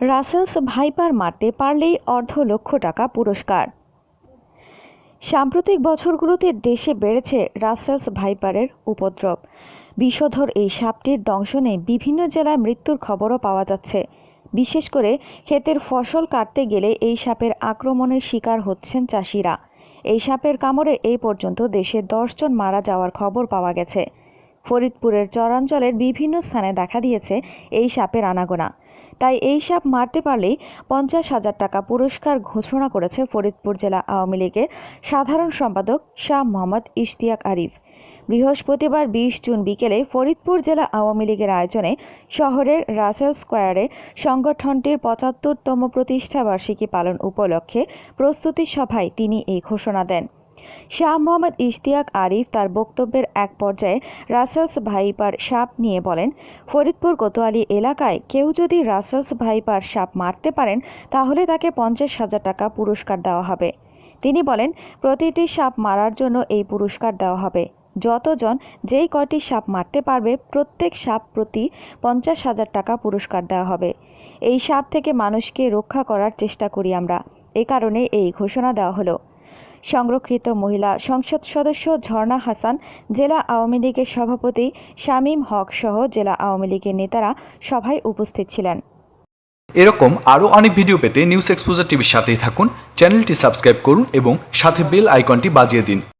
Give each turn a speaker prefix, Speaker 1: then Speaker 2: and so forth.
Speaker 1: Russell's viper মারতে পারলেই অর্ধ লক্ষ টাকা পুরস্কার। সাম্প্রতিক বছরগুলোতে দেশে বেড়েছে রাসেলস ভাইপারের উপদ্রব। বিষধর এই সাপটির দংশনে বিভিন্ন জেলায় মৃত্যুর খবরও পাওয়া যাচ্ছে। বিশেষ করে ক্ষেতের ফসল কাটতে গেলে এই সাপের আক্রমণের শিকার হচ্ছেন চাষিরা। এই সাপের কামড়ে এই পর্যন্ত দেশে দশজন মারা যাওয়ার খবর পাওয়া গেছে। ফরিদপুরের চরাঞ্চলের বিভিন্ন স্থানে দেখা দিয়েছে এই সাপের আনাগোনা। তাই এই সাপ মারতে পারলেই পঞ্চাশ হাজার টাকা পুরস্কার ঘোষণা করেছে ফরিদপুর জেলা আওয়ামী লীগের সাধারণ সম্পাদক শাহ মোহাম্মদ ইশতিয়াক আরিফ। বৃহস্পতিবার বিশ জুন বিকেলে ফরিদপুর জেলা আওয়ামী লীগের আয়োজনে শহরের রাসেল স্কোয়ারে সংগঠনটির পঁচাত্তরতম প্রতিষ্ঠাবার্ষিকী পালন উপলক্ষে প্রস্তুতি সভায় তিনি এই ঘোষণা দেন। শাহ মোহাম্মদ ইশতিয়াক আরিফ তার বক্তব্যের এক পর্যায়ে রাসেলস ভাইপার সাপ নিয়ে বলেন, ফরিদপুর কোতোয়ালি এলাকায় কেউ যদি রাসেলস ভাইপার সাপ মারতে পারেন, তাহলে তাকে পঞ্চাশ হাজার টাকা পুরস্কার দেওয়া হবে। তিনি বলেন, প্রতিটি সাপ মারার জন্য এই পুরস্কার দেওয়া হবে। যতজন যেই কয়টি সাপ মারতে পারবে, প্রত্যেক সাপ প্রতি পঞ্চাশ হাজার টাকা পুরস্কার দেওয়া হবে। এই সাপ থেকে মানুষকে রক্ষা করার চেষ্টা করি আমরা। এ কারণে এই ঘোষণা দেওয়া হলো। সংরক্ষিত মহিলা সংসদ সদস্য ঝর্ণা হাসান, জেলা আওয়ামী লীগের সভাপতি শামীম হক সহ জেলা আওয়ামী লীগের নেতারা সভায় উপস্থিত ছিলেন।
Speaker 2: এরকম আরও অনেক ভিডিও পেতে নিউজ এক্সপোজার টিভির সাথেই থাকুন, চ্যানেলটি সাবস্ক্রাইব করুন এবং সাথে বেল আইকনটি বাজিয়ে দিন।